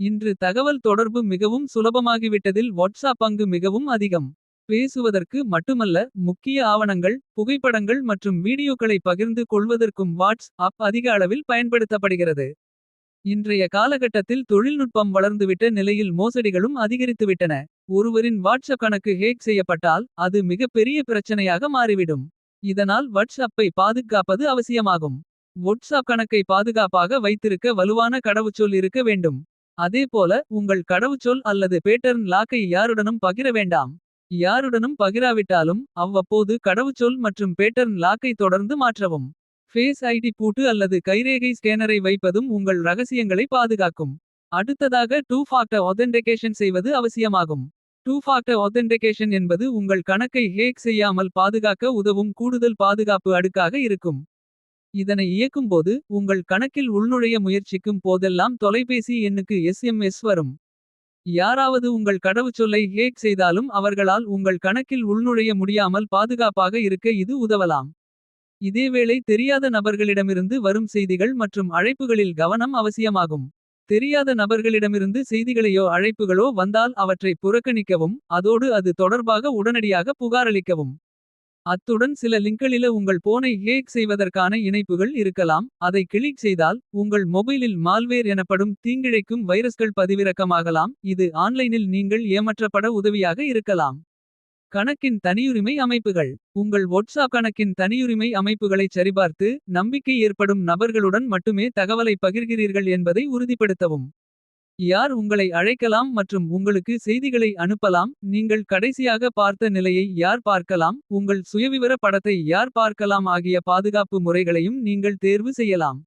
இன்று தகவல் தொடர்பு மிகவும் சுலபமாகிவிட்டதில் வாட்ஸ்அப் பங்கு மிகவும் அதிகம். பேசுவதற்கு மட்டுமல்ல முக்கிய ஆவணங்கள். புகைப்படங்கள் மற்றும் வீடியோக்களை பகிர்ந்து கொள்வதற்கும் வாட்ஸ் அப் அதிக அளவில் பயன்படுத்தப்படுகிறது. இன்றைய காலகட்டத்தில் தொழில்நுட்பம் வளர்ந்துவிட்ட நிலையில் மோசடிகளும் அதிகரித்துவிட்டன. ஒருவரின் வாட்ஸ்அப் கணக்கு ஹேக் செய்யப்பட்டால் அது மிகப்பெரிய பிரச்சனையாக மாறிவிடும். இதனால் வாட்ஸ்அப்பை பாதுகாப்பது அவசியமாகும். வாட்ஸ்அப் கணக்கை பாதுகாப்பாக வைத்திருக்க வலுவான கடவுச்சொல் இருக்க வேண்டும். அதேபோல உங்கள் கடவுச்சொல் அல்லது பேட்டர்ன் லாக்கை யாருடனும் பகிர வேண்டாம். யாருடனும் பகிராவிட்டாலும் அவ்வப்போது கடவுச்சொல் மற்றும் பேட்டர்ன் லாக்கை தொடர்ந்து மாற்றவும். ஃபேஸ் ஐடி பூட்டு அல்லது கைரேகை ஸ்கேனரை வைப்பதும் உங்கள் ரகசியங்களை பாதுகாக்கும். அடுத்ததாக டூ ஃபாக்டர் ஆதென்டிகேஷன் செய்வது அவசியமாகும். டூ ஃபாக்டர் ஆதென்டிகேஷன் என்பது உங்கள் கணக்கை ஹேக் செய்யாமல் பாதுகாக்க உதவும் கூடுதல் பாதுகாப்பு அடுக்காக இருக்கும். இதனை இயக்கும்போது உங்கள் கணக்கில் உள்நுழைய முயற்சிக்கும் போதெல்லாம் தொலைபேசி எண்ணுக்கு எஸ்எம்எஸ் வரும். யாராவது உங்கள் கடவுச்சொல்லை ஹேக் செய்தாலும் அவர்களால் உங்கள் கணக்கில் உள்நுழைய முடியாமல் பாதுகாப்பாக இருக்க இது உதவலாம். இதேவேளை தெரியாத நபர்களிடமிருந்து வரும் செய்திகள் மற்றும் அழைப்புகளில் கவனம் அவசியமாகும். தெரியாத நபர்களிடமிருந்து செய்திகளையோ அழைப்புகளோ வந்தால் அவற்றை புறக்கணிக்கவும். அதோடு அது தொடர்பாக உடனடியாக புகாரளிக்கவும். அத்துடன் சில லிங்களில உங்கள் போனை ஹேக் செய்வதற்கான இணைப்புகள் இருக்கலாம். அதை கிளிக் செய்தால் உங்கள் மொபைலில் மால்வேர் எனப்படும் தீங்கிழைக்கும் வைரஸ்கள் பதிவிறக்கமாகலாம். இது ஆன்லைனில் நீங்கள் ஏமாற்றப்பட உதவியாக இருக்கலாம். கணக்கின் தனியுரிமை அமைப்புகள் உங்கள் வாட்ஸ்அப் கணக்கின் தனியுரிமை அமைப்புகளைச் சரிபார்த்து. நம்பிக்கை ஏற்படும் நபர்களுடன் மட்டுமே தகவலை பகிர்கிறீர்கள் என்பதை உறுதிப்படுத்தவும். யார் உங்களை அழைக்கலாம் மற்றும் உங்களுக்கு செய்திகளை அனுப்பலாம். நீங்கள் கடைசியாக பார்த்த நிலையை யார் பார்க்கலாம். உங்கள் சுயவிவர படத்தை யார் பார்க்கலாம் ஆகிய பாதுகாப்பு முறைகளையும் நீங்கள் தேர்வு செய்யலாம்.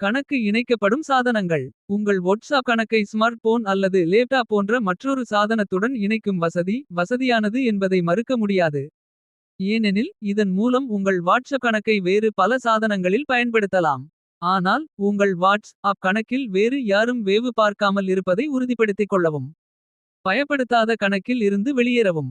கணக்கு இணைக்கப்படும் சாதனங்கள் உங்கள் வாட்ஸ்அப் கணக்கை ஸ்மார்ட் போன் அல்லது லேப்டாப் போன்ற மற்றொரு சாதனத்துடன் இணைக்கும் வசதி. வசதியானது என்பதை மறுக்க முடியாது. ஏனெனில் இதன் மூலம் உங்கள் வாட்ஸ்அப் கணக்கை வேறு பல சாதனங்களில் பயன்படுத்தலாம். ஆனால் உங்கள் வாட்ஸ் அப் கணக்கில் வேறு யாரும் வேவு பார்க்காமல் இருப்பதை உறுதிப்படுத்திக் கொள்ளவும். பயப்படுத்தாத கணக்கில் இருந்து வெளியேறவும்.